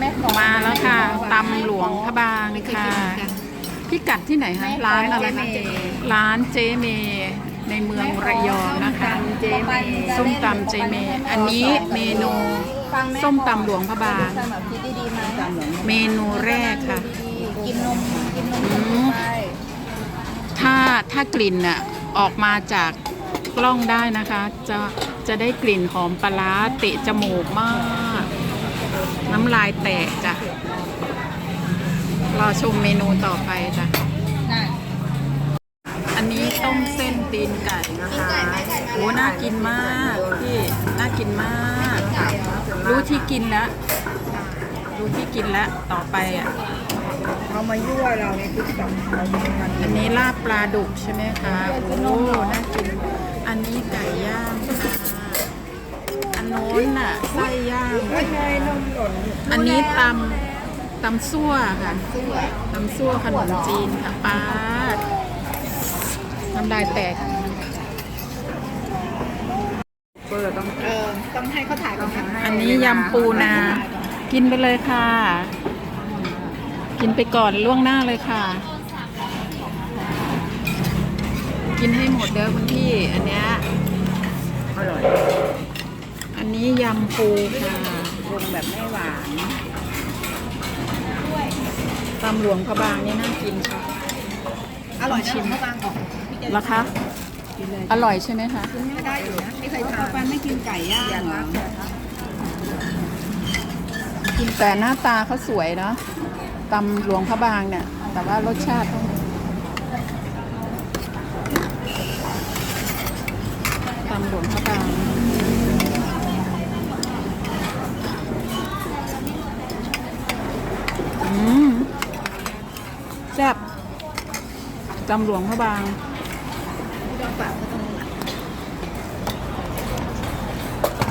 แม่กอกมาแล้วค่ะตำหลวงพระบางค่ะพิกัดที่ไหนคะร้านอะไรคะร้านเจเมในเมืองระยองนะคะเจเมส้มตำเจเม อันนี้เมนูฟังแส้มตำหลวงพระบางสำหรับคิดดีๆไหมเมนูแรกค่ะกินนมกินนมอืมไปถ้าถ้ากลิ่นน่ะออกมาจากกล้องได้นะคะ จะจะได้กลิ่นหอมปลาร้าเตะจมูกมาก น้ำลายแตกจ้ะรอชมเมนูต่อไปจ้ะน่ะอันนี้ต้มเส้นตีนไก่นะคะโอ้น่ากินมากพี่น่ากินมากค่ะรู้ที่กินแล้วรู้ที่กินแล้วต่อไปอะเขามายั่วเราในติ๊กต็อกเราเป็นวันอันนี้ลาบปลาดุกใช่ไหมคะโอ้น่ากินอัน ส้ย่างไม่ใช่นมหล่นอันนี้ตำตำซั่วค่ะตำซั่วขนมจีนค่ะป้าน้ำลายแตกเปิดต้องเออต้องให้เขาถ่ายก่อนค่ะอันนี้ยำปูนา กินไปเลยค่ะ กินไปก่อนล่วงหน้าเลยค่ะ กินให้หมดเด้อคุณพี่ อันเนี้ยอร่อย นนี้ยำปูค่ะปรุงแบบไม่หวานตำหลวงพระบางนี่น่ากินค่ะ อร่อยชิมเขาบางออกราคาอร่อยใช่ไหมคะไม่ได้อยู่นะไม่เคยทานปันไม่กินไก่ย่างเหรอแต่หน้าตาเขาสวยเนาะตำหลวงพระบางเนี่ย แต่ว่ารสชาติเขาตำหลวงพระบาง อืม แซ่บตำหลวงพระบาง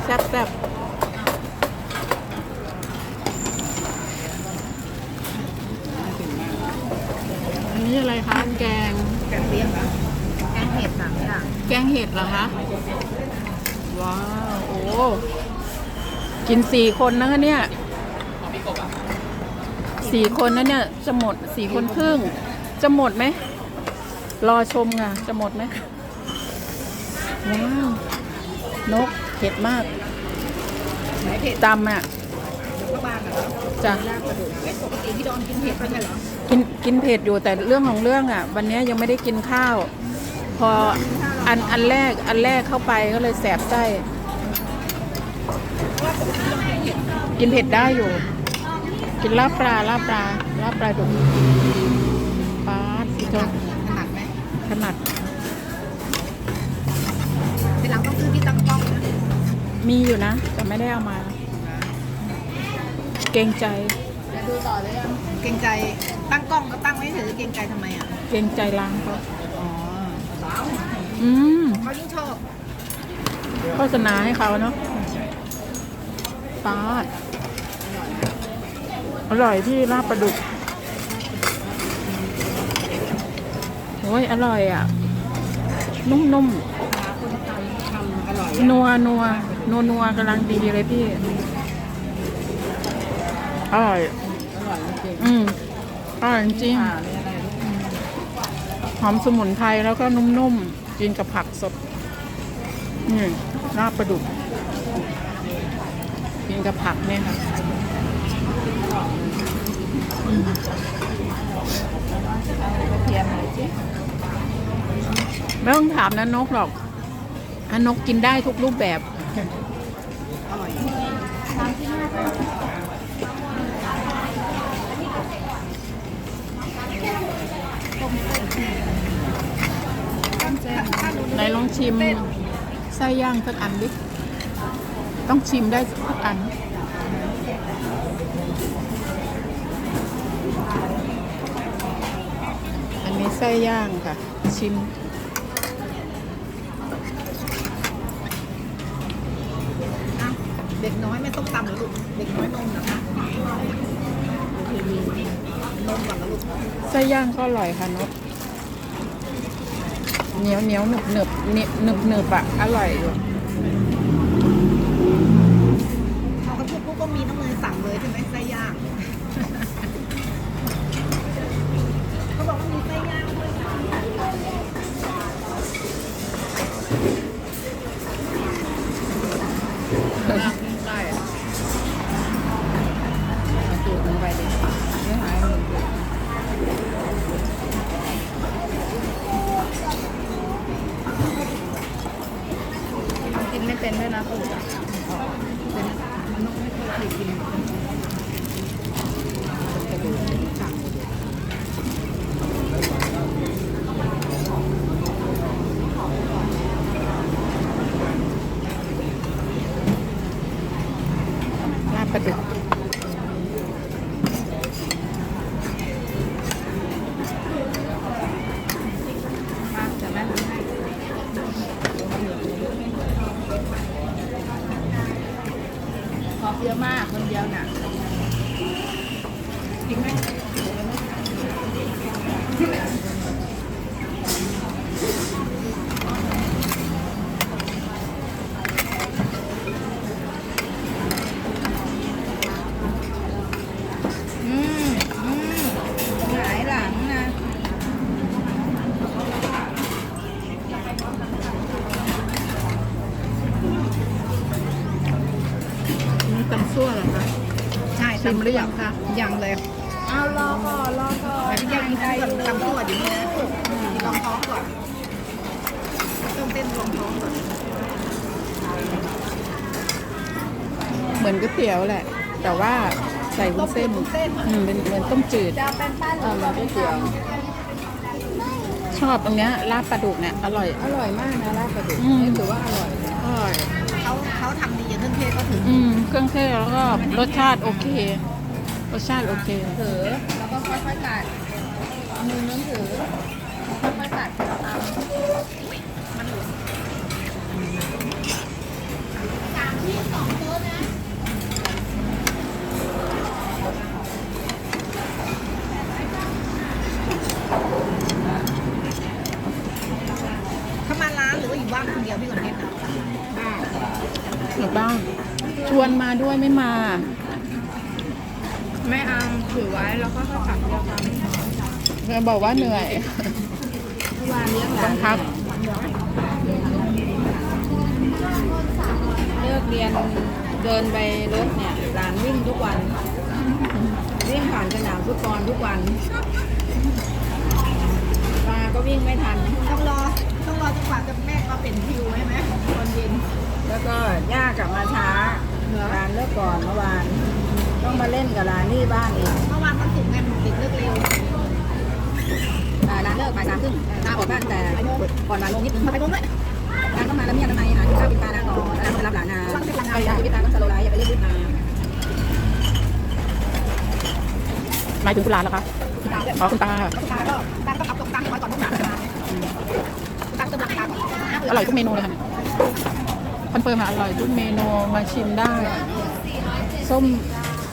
แซ่บแซ่บอันนี้อะไรคะแกง แกงเลียงเหรอแกงเห็ดสามอย่างแกงเห็ดเหรอคะ ว้าว โอ้ กินสี่คนนะคะเนี่ย สี่คนนะเนี่ยจะหมดสี่คนครึ่ง จะหมดไหม รอชมค่ะ จะหมดไหมว้าว นกเผ็ดมากไหนเผ็ดตำอะก็บางเหรอจ้ะลาบกระดูกไม่ปกติพี่ดอนกินเผ็ดไม่ใช่เหรอกินกินเผ็ดอยู่แต่เรื่องของเรื่องอะ วันนี้ยังไม่ได้กินข้าว พออันอันแรกอันแรกเข้าไปก็เลยแสบไส้กินเผ็ดได้อยู่ กินลาบปลาลาบปลาลาบปลาดุกปลาสิจงถนัดไหมขนาดทีหลังต้องซื้อที่ตั้งกล้องนะมีอยู่นะ แต่ไม่ได้เอามา เกรงใจเดี๋ยวดูต่อเลยยังเกรงใจตั้งกล้องก็ตั้งไว้เฉยๆเกรงใจทำไมอะเกรงใจร้านเขาอ๋ออืมเขายิ่งชอบโฆษณาให้เขาเนาะปลาด อร่อยที่ลาบปลาดุกโอ้ยอร่อยอะ นุ่มคนทำทำอร่อยๆนัวนัวนัวนัวกำลังดีเลยพี่ อร่อยอร่อยจริงอืมอร่อยจริงๆอ่ามีอะไรลูกหอมสมุนไพรแล้วก็นุ่มๆกินกับผักสดนี่ลาบปลาดุก กินกับผักเนี่ยค่ะอืม กระเทียมหน่อยสิ ไม่ต้องถามนะนกหรอกอันนกกินได้ทุกรูปแบบอร่อยไหนลองชิมไส้ย่างสักอันดิ ต้องชิมได้สักอัน ไส้ย่างค่ะ ชิมอะเด็กน้อยไม่ต้องตำเหรอลูก เด็กน้อยนมเหรอคะนมก่อนนะลูกไส้ย่างก็อร่อยค่ะนกเหนียวเหนียวหนึบหนึบหนึบหนึบหนึบอะอร่อยอยู่ กินไม่เป็นด้วยนะปู่ะเป็นนกไม่เคยกิน ผ็ดขอบเยอะมากคนเดียวน่ะ ชิมหรือยังคะยังเลยเอารอก่อนรอก่อนอยากกินก่อนทำตัวอยู่นี่นะลองท้องก่อนต้องเต้นลองท้องก่อนเหมือนก๋วยเตี๋ยวแหละ แต่ว่าใส่วุ้นเส้นต้มเส้นอืมเป็นเหมือนต้มจืดจะเป็นป้าเออเหมือนก๋วยเตี๋ยวชอบตรงเนี้ยลาบปลาดุกเนี่ยอร่อยอร่อยมากนะลาบปลาดุกอืมนี่ถือว่าอร่อยอร่อย เขาเขาทำดีอย่างเครื่องเทศก็ถึงอืมเครื่องเทศแล้วก็รสชาติโอเค รสชาติโอเค ถือแล้วก็ค่อยๆกัดเอามือนึงถือค่อยๆกัดเอาเชวนมาด้วยไม่มา ไม่เอาถือไว้แล้วก็ค่อยๆกัดเดียวกันเธอบอกว่าเหนื่อยเมื่อวานเลี้ยงหต้ลาอนงพักเลิกเรียนเดินไปรถเนี่ยหลานวิ่งทุกวันวิ่งผ่านสนามฟุตบอลทุกวันมาก็วิ่งไม่ทัน ต้องรอต้องรอจนกว่าจะแม่มาเป็นคิวใช่ไหมตอนเย็นแล้วก็ย่ากลับมาช้า ร้านเลิกก่อนเมื่อวาน ต้องมาเล่นกับร้านนี่บ้านอีกเมื่อวานวันศุกร์ไงมันติดเลิกเร็วอ่าร้านเลิกบ่ายสามครึ่งตาออกบ้านแต่ก่อนบ่ายโมงนิดนึงมาไปตรงนั้นร้านก็มาแล้วเมียทำไมหาที่ข้าวกินปลานาก่อนแล้วก็ไปรับหลานนาใครอยากกินปลาก็สโลไลท์อย่าไปเล่นลูกนาหมายถึงคุณหลานเหรอคะอ๋อคุณตาก็ตาก็ตาก็ขับตกตังค์ไว้ก่อนต้องหนามาตังค์เติมราคาก่อนอร่อยทุกเมนูเลยค่ะ เนี่ยคอนเฟิร์มอะอร่อยทุกเมนูมาชิมได้ ส้ม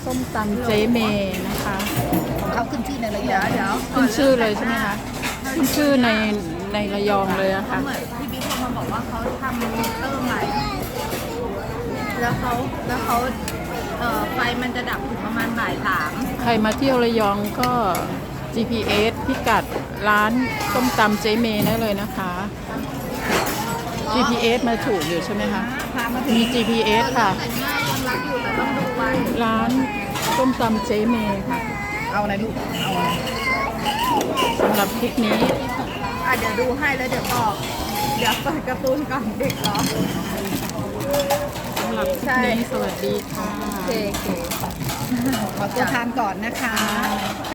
ส้มตำเจเมนะคะของเขาขึ้นชื่อในระยองเดี๋ยวขึ้นชื่อเลยใช่ไหมคะขึ้นชื่อในในระยองเลยอะค่ะเหมือนพี่บิ๊กเขามาบอกว่าเขาทำมิเตอร์ใหม่แล้วเขาแล้วเขาเอ่อไฟมันจะดับถึงประมาณบ่ายสามใครมาเที่ยวระยองก็ GPS พิกัดร้านส้มตำเจเมได้เลยนะคะ GPS มาถูกอยู่ใช่ไหมคะ พามาถึงมี GPS ค่ะ แต่ง่ายยังรับอยู่แต่ต้องดูวันร้านส้มตำเจเมค่ะเอาอะไรลูกเอาอะไรสำหรับคลิปนี้ อะเดี๋ยวดูให้แล้วเดี๋ยวบอกเดี๋ยวเปิดการ์ตูนก่อนเด็กเหรอสำหรับคลิปนี้สวัสดีค่ะ โอเคโอเคขอตัวทานก่อนนะคะ